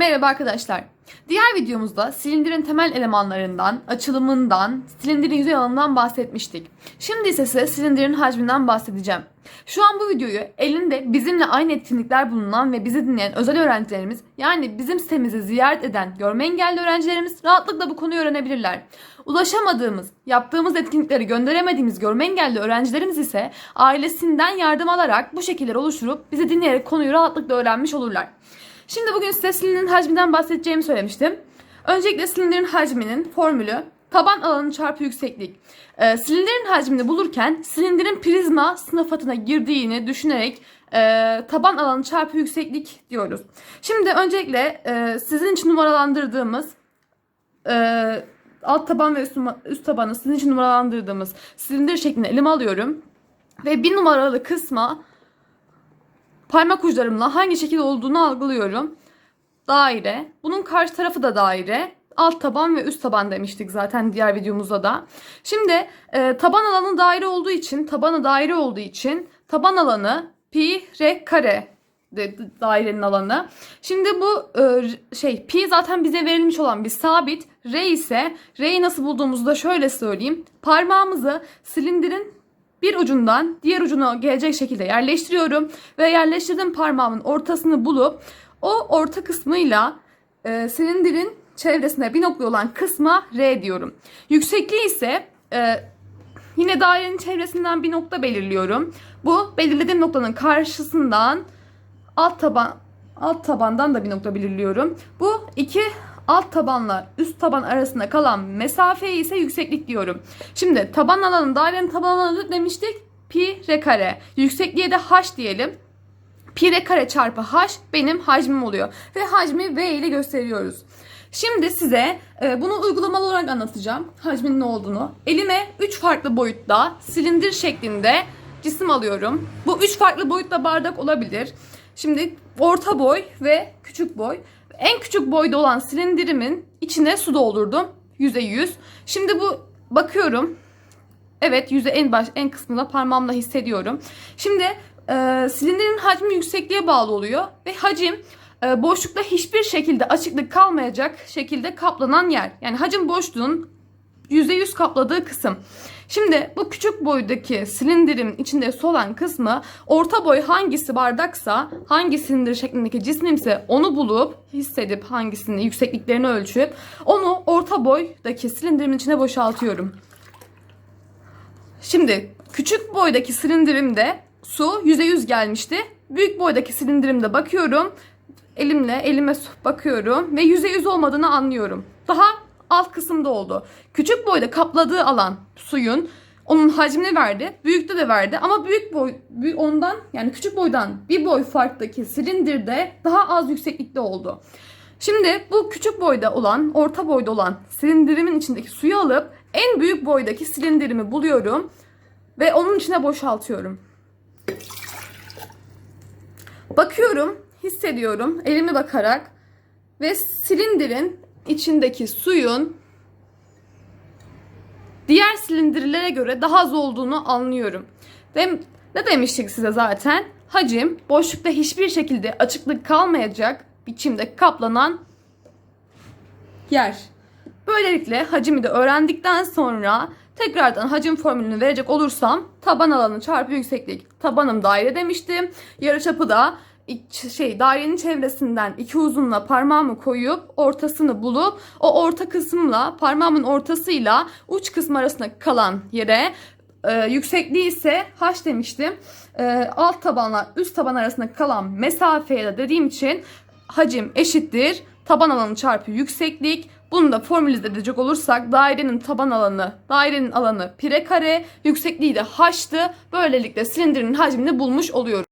Merhaba arkadaşlar. Diğer videomuzda silindirin temel elemanlarından, açılımından, silindirin yüzey alanından bahsetmiştik. Şimdi ise size silindirin hacminden bahsedeceğim. Şu an bu videoyu elinde bizimle aynı etkinlikler bulunan ve bizi dinleyen özel öğrencilerimiz yani bizim sitemizi ziyaret eden görme engelli öğrencilerimiz rahatlıkla bu konuyu öğrenebilirler. Ulaşamadığımız, yaptığımız etkinlikleri gönderemediğimiz görme engelli öğrencilerimiz ise ailesinden yardım alarak bu şekiller oluşturup bizi dinleyerek konuyu rahatlıkla öğrenmiş olurlar. Şimdi bugün size silindirin hacminden bahsedeceğimi söylemiştim. Öncelikle silindirin hacminin formülü taban alanı çarpı yükseklik. Ee, silindirin hacmini bulurken silindirin prizma sınıfatına girdiğini düşünerek e, taban alanı çarpı yükseklik diyoruz. Şimdi öncelikle e, sizin için numaralandırdığımız e, alt taban ve üst, üst tabanı sizin için numaralandırdığımız silindir şeklinde elime alıyorum. Ve bir numaralı kısma parmak uçlarımla hangi şekil olduğunu algılıyorum. Daire. Bunun karşı tarafı da daire. Alt taban ve üst taban demiştik zaten diğer videomuzda da. Şimdi e, taban alanı daire olduğu için, tabanı daire olduğu için taban alanı pi r kare de- dairenin alanı. Şimdi bu e, şey pi zaten bize verilmiş olan bir sabit. R ise R'yi nasıl bulduğumuzu da şöyle söyleyeyim. Parmağımızı silindirin bir ucundan diğer ucuna gelecek şekilde yerleştiriyorum ve yerleştirdiğim parmağımın ortasını bulup o orta kısmıyla e, silindirin çevresine bir nokta olan kısma R diyorum. Yüksekliği ise e, yine dairenin çevresinden bir nokta belirliyorum. Bu belirlediğim noktanın karşısından alt taban alt tabandan da bir nokta belirliyorum. Bu iki alt tabanla üst taban arasında kalan mesafeye ise yükseklik diyorum. Şimdi taban alanı dairenin taban alanı demiştik. Pi r kare. Yüksekliğe de h diyelim. Pi r kare çarpı h benim hacmim oluyor. Ve hacmi v ile gösteriyoruz. Şimdi size e, bunu uygulamalı olarak anlatacağım. Hacmin ne olduğunu. Elime 3 farklı boyutta silindir şeklinde cisim alıyorum. Bu 3 farklı boyutta bardak olabilir. Şimdi orta boy ve küçük boy. En küçük boyda olan silindirimin içine su doldurdum. %100. Şimdi bu bakıyorum. Evet yüze en baş en kısmında parmağımla hissediyorum. Şimdi e, silindirin hacmi yüksekliğe bağlı oluyor ve hacim e, boşlukta hiçbir şekilde açıklık kalmayacak şekilde kaplanan yer. Yani hacim boşluğun %100 kapladığı kısım. Şimdi bu küçük boydaki silindirin içinde su olan kısmı orta boy hangisi bardaksa hangi silindir şeklindeki cismimse onu bulup hissedip hangisini yüksekliklerini ölçüp onu orta boydaki silindirimin içine boşaltıyorum. Şimdi küçük boydaki silindirimde su %100 gelmişti. Büyük boydaki silindirimde bakıyorum. Elimle elime bakıyorum ve %100 olmadığını anlıyorum. Daha alt kısımda oldu. Küçük boyda kapladığı alan suyun onun hacmini verdi. Büyükte de verdi ama büyük boy ondan yani küçük boydan bir boy farktaki silindirde daha az yükseklikte oldu. Şimdi bu küçük boyda olan, orta boyda olan silindirimin içindeki suyu alıp en büyük boydaki silindirimi buluyorum ve onun içine boşaltıyorum. Bakıyorum, hissediyorum elimi bakarak ve silindirin içindeki suyun diğer silindirlere göre daha az olduğunu anlıyorum. Dem ne demiştik size zaten? Hacim boşlukta hiçbir şekilde açıklık kalmayacak biçimde kaplanan yer. Böylelikle hacimi de öğrendikten sonra tekrardan hacim formülünü verecek olursam taban alanı çarpı yükseklik. Tabanım daire demiştim. Yarıçapı da şey dairenin çevresinden iki uzunla parmağımı koyup ortasını bulup o orta kısımla parmağımın ortasıyla uç kısmı arasında kalan yere e, yüksekliği ise h demiştim. E, alt tabanla üst taban arasında kalan mesafeye de dediğim için hacim eşittir taban alanı çarpı yükseklik. Bunu da formülize edecek olursak dairenin taban alanı, dairenin alanı pire kare, yüksekliği de h'tı. Böylelikle silindirin hacmini bulmuş oluyoruz.